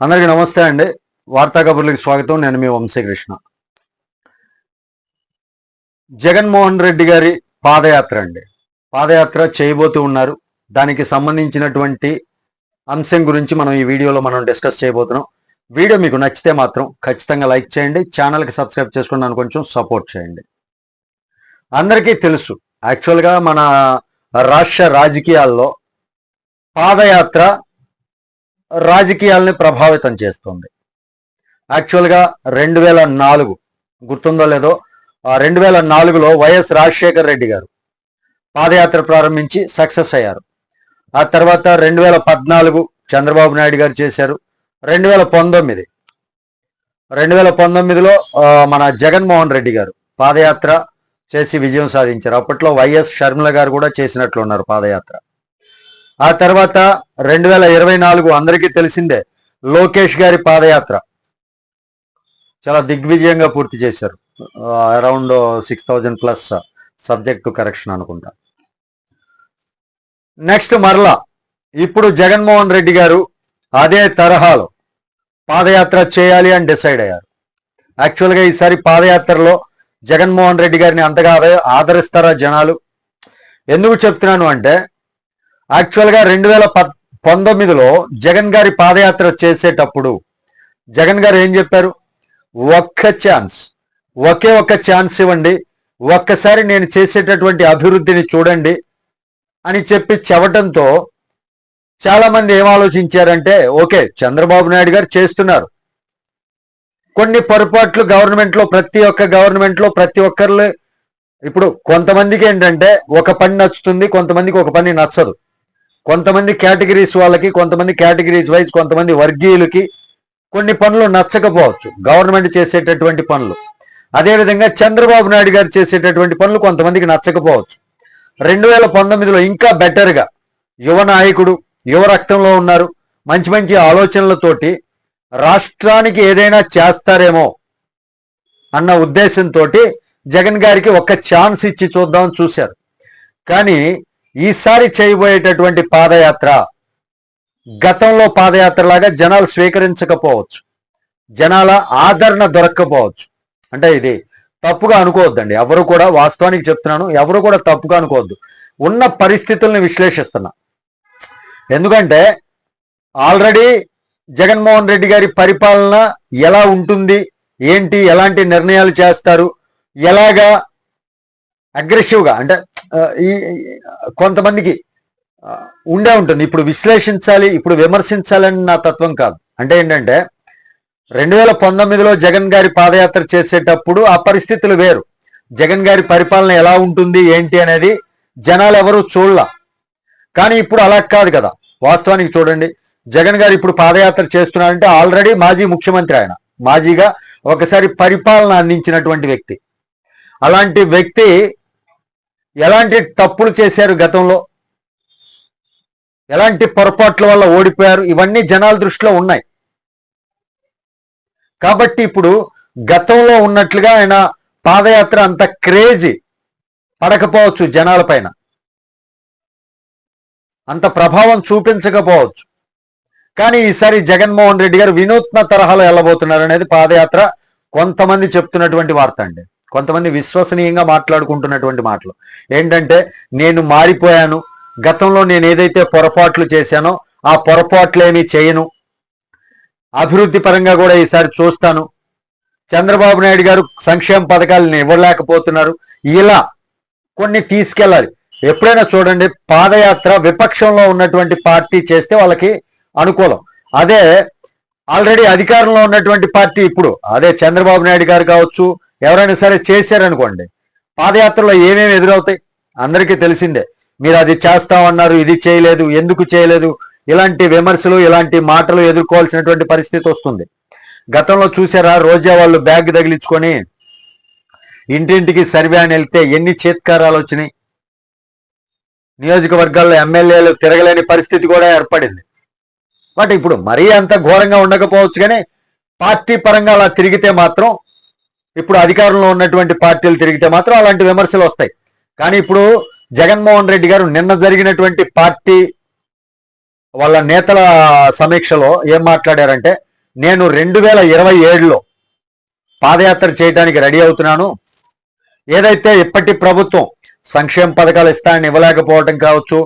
అందరికీ నమస్తే అండి. వార్తా కబుర్లకు స్వాగతం. నేను మీ వంశీకృష్ణ. జగన్మోహన్ రెడ్డి గారి పాదయాత్ర అండి. పాదయాత్ర చేయబోతూ ఉన్నారు. దానికి సంబంధించినటువంటి అంశం గురించి మనం ఈ వీడియోలో మనం డిస్కస్ చేయబోతున్నాం. వీడియో మీకు నచ్చితే మాత్రం ఖచ్చితంగా లైక్ చేయండి. ఛానల్కి సబ్స్క్రైబ్ చేసుకున్నాను కొంచెం సపోర్ట్ చేయండి. అందరికీ తెలుసు యాక్చువల్గా మన రాష్ట్ర రాజకీయాల్లో పాదయాత్ర రాజకీయాల్ని ప్రభావితం చేస్తుంది. యాక్చువల్గా రెండు వేల నాలుగు గుర్తుందో లేదో రెండు వేల నాలుగులో వైఎస్ రాజశేఖర్ రెడ్డి గారు పాదయాత్ర ప్రారంభించి సక్సెస్ అయ్యారు. ఆ తర్వాత రెండు వేల పద్నాలుగు చంద్రబాబు నాయుడు గారు చేశారు. రెండు వేల పంతొమ్మిది రెండు వేల పంతొమ్మిదిలో మన జగన్మోహన్ రెడ్డి గారు పాదయాత్ర చేసి విజయం సాధించారు. అప్పట్లో వైఎస్ షర్మిల గారు కూడా చేసినట్లున్నారు పాదయాత్ర. ఆ తర్వాత రెండు వేల ఇరవై నాలుగు అందరికీ తెలిసిందే లోకేష్ గారి పాదయాత్ర. చాలా దిగ్విజయంగా పూర్తి చేశారు. Around six thousand plus subject correction అనుకుంటా. నెక్స్ట్ మరలా ఇప్పుడు జగన్మోహన్ రెడ్డి గారు అదే తరహాలో పాదయాత్ర చేయాలి అని డిసైడ్ అయ్యారు. యాక్చువల్గా ఈసారి పాదయాత్రలో జగన్మోహన్ రెడ్డి గారిని అంతగా ఆదరిస్తారా జనాలు? ఎందుకు చెప్తున్నాను అంటే యాక్చువల్గా రెండు వేల పంతొమ్మిదిలో జగన్ గారి పాదయాత్ర చేసేటప్పుడు జగన్ గారు ఏం చెప్పారు? ఒక్క ఛాన్స్ ఒకే ఒక్క ఛాన్స్ ఇవ్వండి ఒక్కసారి నేను చేసేటటువంటి అభివృద్ధిని చూడండి అని చెప్పి చెప్పటంతో చాలామంది ఏం ఆలోచించారంటే ఓకే చంద్రబాబు నాయుడు గారు చేస్తున్నారు. కొన్ని పొరపాట్లు గవర్నమెంట్లో ప్రతి ఒక్క గవర్నమెంట్లో ప్రతి ఒక్కరు ఇప్పుడు కొంతమందికి ఏంటంటే ఒక పని నచ్చుతుంది కొంతమందికి ఒక పని నచ్చదు. కొంతమంది కేటగిరీస్ వాళ్ళకి కొంతమంది కేటగిరీస్ వైజ్ కొంతమంది వర్గీయులకి కొన్ని పనులు నచ్చకపోవచ్చు. గవర్నమెంట్ చేసేటటువంటి పనులు. అదేవిధంగా చంద్రబాబు నాయుడు గారు చేసేటటువంటి పనులు కొంతమందికి నచ్చకపోవచ్చు. రెండు వేల పంతొమ్మిదిలో ఇంకా బెటర్గా యువ నాయకుడు యువ రక్తంలో ఉన్నారు. మంచి మంచి ఆలోచనలతోటి రాష్ట్రానికి ఏదైనా చేస్తారేమో అన్న ఉద్దేశంతో జగన్ గారికి ఒక ఛాన్స్ ఇచ్చి చూద్దామని చూశారు. కానీ ఈసారి చేయబోయేటటువంటి పాదయాత్ర గతంలో పాదయాత్రలాగా జనాలు స్వీకరించకపోవచ్చు. జనాల ఆదరణ దొరక్కపోవచ్చు. అంటే ఇది తప్పుగా అనుకోవద్దండి. ఎవరు కూడా వాస్తవానికి చెప్తున్నాను ఎవరు కూడా తప్పుగా అనుకోవద్దు. ఉన్న పరిస్థితుల్ని విశ్లేషిస్తున్నా. ఎందుకంటే ఆల్రెడీ జగన్మోహన్ రెడ్డి గారి పరిపాలన ఎలా ఉంటుంది ఏంటి ఎలాంటి నిర్ణయాలు చేస్తారు ఎలాగా అగ్రెసివ్గా అంటే ఈ కొంతమందికి ఉండే ఉంటుంది. ఇప్పుడు విశ్లేషించాలి ఇప్పుడు విమర్శించాలని నా తత్వం కాదు. అంటే ఏంటంటే రెండు వేల పంతొమ్మిదిలో జగన్ గారి పాదయాత్ర చేసేటప్పుడు ఆ పరిస్థితులు వేరు. జగన్ గారి పరిపాలన ఎలా ఉంటుంది ఏంటి అనేది జనాలు ఎవరు చూడలా. కానీ ఇప్పుడు అలా కాదు కదా. వాస్తవానికి చూడండి జగన్ గారు ఇప్పుడు పాదయాత్ర చేస్తున్నారంటే ఆల్రెడీ మాజీ ముఖ్యమంత్రి ఆయన. మాజీగా ఒకసారి పరిపాలన అందించినటువంటి వ్యక్తి. అలాంటి వ్యక్తి ఎలాంటి తప్పులు చేశారు గతంలో? ఎలాంటి పొరపాట్ల వల్ల ఓడిపోయారు? ఇవన్నీ జనాల దృష్టిలో ఉన్నాయి. కాబట్టి ఇప్పుడు గతంలో ఉన్నట్లుగా ఆయన పాదయాత్ర అంత క్రేజీ పడకపోవచ్చు జనాలపైన అంత ప్రభావం చూపించకపోవచ్చు. కానీ ఈసారి జగన్మోహన్ రెడ్డి గారు వినూత్న తరహాలో వెళ్ళబోతున్నారు అనేది పాదయాత్ర కొంతమంది చెప్తున్నటువంటి వార్త అండి. కొంతమంది విశ్వసనీయంగా మాట్లాడుకుంటున్నటువంటి మాటలు. ఏంటంటే నేను మారిపోయాను. గతంలో నేను ఏదైతే పొరపాట్లు చేశానో ఆ పొరపాట్లేమీ చేయను. అభివృద్ధి పరంగా కూడా ఈసారి చూస్తాను. చంద్రబాబు నాయుడు గారు సంక్షేమ పథకాలను ఇవ్వలేకపోతున్నారు. ఇలా కొన్ని తీసుకెళ్ళాలి. ఎప్పుడైనా చూడండి పాదయాత్ర విపక్షంలో ఉన్నటువంటి పార్టీ చేస్తే వాళ్ళకి అనుకూలం. అదే ఆల్రెడీ అధికారంలో ఉన్నటువంటి పార్టీ ఇప్పుడు. అదే చంద్రబాబు నాయుడు గారు కావచ్చు ఎవరైనా సరే చేశారనుకోండి పాదయాత్రలో ఏమేమి ఎదురవుతాయి? అందరికీ తెలిసిందే. మీరు అది చేస్తామన్నారు ఇది చేయలేదు ఎందుకు చేయలేదు ఇలాంటి విమర్శలు ఇలాంటి మాటలు ఎదుర్కోవాల్సినటువంటి పరిస్థితి వస్తుంది. గతంలో చూసారా రోజా వాళ్ళు బ్యాగ్ తగిలించుకొని ఇంటింటికి సర్వే అని వెళ్తే ఎన్ని చేత్కారాలు వచ్చినాయి? నియోజకవర్గాల్లో ఎమ్మెల్యేలు తిరగలేని పరిస్థితి కూడా ఏర్పడింది. బట్ ఇప్పుడు మరీ అంత ఘోరంగా ఉండకపోవచ్చు కానీ పార్టీ పరంగా అలా తిరిగితే మాత్రం ఇప్పుడు అధికారంలో ఉన్నటువంటి పార్టీలు తిరిగితే మాత్రం అలాంటి విమర్శలు వస్తాయి. కానీ ఇప్పుడు జగన్మోహన్ రెడ్డి గారు నిన్న జరిగినటువంటి పార్టీ వాళ్ళ నేతల సమీక్షలో ఏం మాట్లాడారంటే నేను రెండు వేల ఇరవై ఏడులో పాదయాత్ర చేయడానికి రెడీ అవుతున్నాను. ఏదైతే ఇప్పటి ప్రభుత్వం సంక్షేమ పథకాలు ఇస్తానని ఇవ్వలేకపోవటం కావచ్చు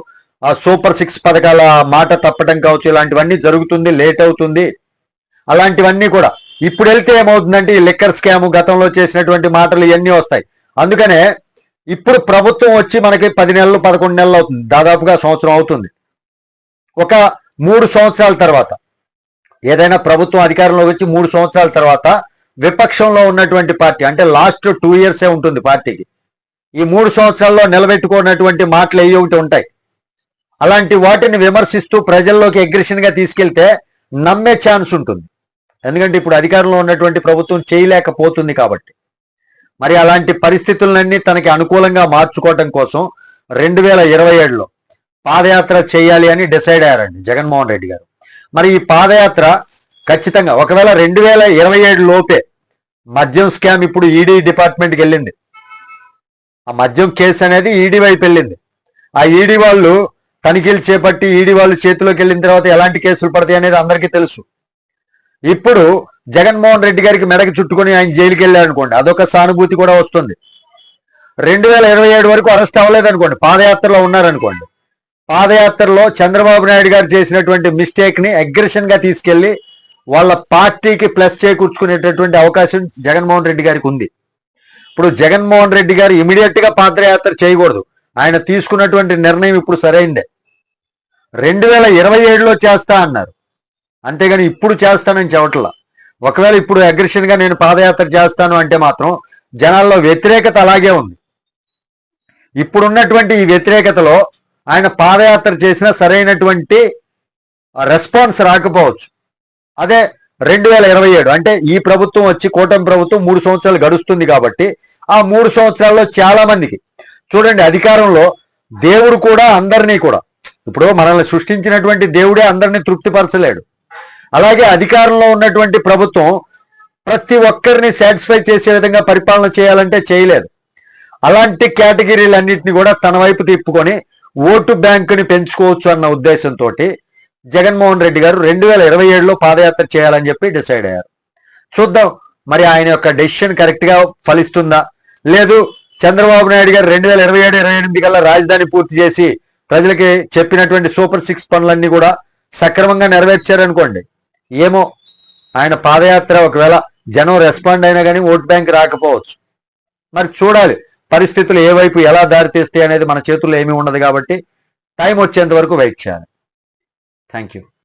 ఆ సూపర్ సిక్స్ పథకాల మాట తప్పటం కావచ్చు ఇలాంటివన్నీ జరుగుతుంది లేట్ అవుతుంది. అలాంటివన్నీ కూడా ఇప్పుడు వెళ్తే ఏమవుతుందంటే ఈ లిక్కర్ స్కామ్ గతంలో చేసినటువంటి మాటలు ఇవన్నీ వస్తాయి. అందుకనే ఇప్పుడు ప్రభుత్వం వచ్చి మనకి పది నెలలు పదకొండు నెలలు అవుతుంది. దాదాపుగా సంవత్సరం అవుతుంది. ఒక మూడు సంవత్సరాల తర్వాత ఏదైనా ప్రభుత్వం అధికారంలోకి వచ్చి మూడు సంవత్సరాల తర్వాత విపక్షంలో ఉన్నటువంటి పార్టీ అంటే లాస్ట్ టూ ఇయర్సే ఉంటుంది పార్టీకి. ఈ మూడు సంవత్సరాల్లో నిలబెట్టుకున్నటువంటి మాటలు ఏ ఒకటి ఉంటాయి. అలాంటి వాటిని విమర్శిస్తూ ప్రజల్లోకి అగ్రెషన్గా తీసుకెళ్తే నమ్మే ఛాన్స్ ఉంటుంది. ఎందుకంటే ఇప్పుడు అధికారంలో ఉన్నటువంటి ప్రభుత్వం చేయలేకపోతుంది కాబట్టి. మరి అలాంటి పరిస్థితులన్నీ తనకి అనుకూలంగా మార్చుకోవటం కోసం రెండు వేల ఇరవై ఏడులో పాదయాత్ర చేయాలి అని డిసైడ్ అయ్యారండి జగన్మోహన్ రెడ్డి గారు. మరి ఈ పాదయాత్ర ఖచ్చితంగా ఒకవేళ రెండు వేల ఇరవై ఏడు లోపే మద్యం స్కామ్ ఇప్పుడు ఈడీ డిపార్ట్మెంట్కి వెళ్ళింది. ఆ మద్యం కేసు అనేది ఈడీ వైపు వెళ్ళింది. ఆ ఈడీ వాళ్ళు తనిఖీలు చేపట్టి ఈడీ వాళ్ళు చేతిలోకి వెళ్ళిన తర్వాత ఎలాంటి కేసులు పడతాయి అనేది అందరికీ తెలుసు. ఇప్పుడు జగన్మోహన్ రెడ్డి గారికి మెడకి చుట్టుకొని ఆయన జైలుకి వెళ్ళాడు అనుకోండి అదొక సానుభూతి కూడా వస్తుంది. రెండు వేల ఇరవై ఏడు వరకు అరెస్ట్ అవ్వలేదు అనుకోండి పాదయాత్రలో ఉన్నారనుకోండి. పాదయాత్రలో చంద్రబాబు నాయుడు గారు చేసినటువంటి మిస్టేక్ని అగ్రెషన్గా తీసుకెళ్ళి వాళ్ళ పార్టీకి ప్లస్ చేకూర్చుకునేటటువంటి అవకాశం జగన్మోహన్ రెడ్డి గారికి ఉంది. ఇప్పుడు జగన్మోహన్ రెడ్డి గారు ఇమీడియట్గా పాదయాత్ర చేయకూడదు. ఆయన తీసుకున్నటువంటి నిర్ణయం ఇప్పుడు సరైందే. రెండు వేల ఇరవై ఏడులో చేస్తా అన్నారు. అంతేగాని ఇప్పుడు చేస్తానని చెప్పట్లా ఒకవేళ ఇప్పుడు అగ్రెషన్గా నేను పాదయాత్ర చేస్తాను అంటే మాత్రం జనాల్లో వ్యతిరేకత అలాగే ఉంది. ఇప్పుడున్నటువంటి ఈ వ్యతిరేకతలో ఆయన పాదయాత్ర చేసిన సరైనటువంటి రెస్పాన్స్ రాకపోవచ్చు. అదే రెండు వేల ఇరవై ఏడు అంటే ఈ ప్రభుత్వం వచ్చి కూటమి ప్రభుత్వం మూడు సంవత్సరాలు గడుస్తుంది కాబట్టి ఆ మూడు సంవత్సరాల్లో చాలా మందికి చూడండి అధికారంలో దేవుడు కూడా అందరినీ కూడా. ఇప్పుడు మనల్ని సృష్టించినటువంటి దేవుడే అందరినీ తృప్తిపరచలేడు. అలాగే అధికారంలో ఉన్నటువంటి ప్రభుత్వం ప్రతి ఒక్కరిని సాటిస్ఫై చేసే విధంగా పరిపాలన చేయాలంటే చేయలేదు. అలాంటి కేటగిరీలన్నింటినీ కూడా తన వైపు తిప్పుకొని ఓటు బ్యాంకుని పెంచుకోవచ్చు అన్న ఉద్దేశంతో జగన్మోహన్ రెడ్డి గారు రెండు వేల ఇరవై ఏడులో పాదయాత్ర చేయాలని చెప్పి డిసైడ్ అయ్యారు. చూద్దాం మరి ఆయన యొక్క డెసిషన్ కరెక్ట్గా ఫలిస్తుందా? లేదు చంద్రబాబు నాయుడు గారు రెండు వేల ఇరవై ఏడు ఇరవై ఎనిమిది కల్లా రాజధాని పూర్తి చేసి ప్రజలకి చెప్పినటువంటి సూపర్ సిక్స్ పనులన్నీ కూడా సక్రమంగా నెరవేర్చారనుకోండి. ఏమో ఆయన పాదయాత్ర ఒకవేళ జనం రెస్పాండ్ అయినా కానీ ఓట్ బ్యాంక్ రాకపోవచ్చు. మరి చూడాలి పరిస్థితులు ఏ వైపు ఎలా దారితీస్తాయి అనేది మన చేతుల్లో ఏమీ ఉండదు కాబట్టి టైం వచ్చేంత వరకు వెయిట్ చేయాలి. Thank you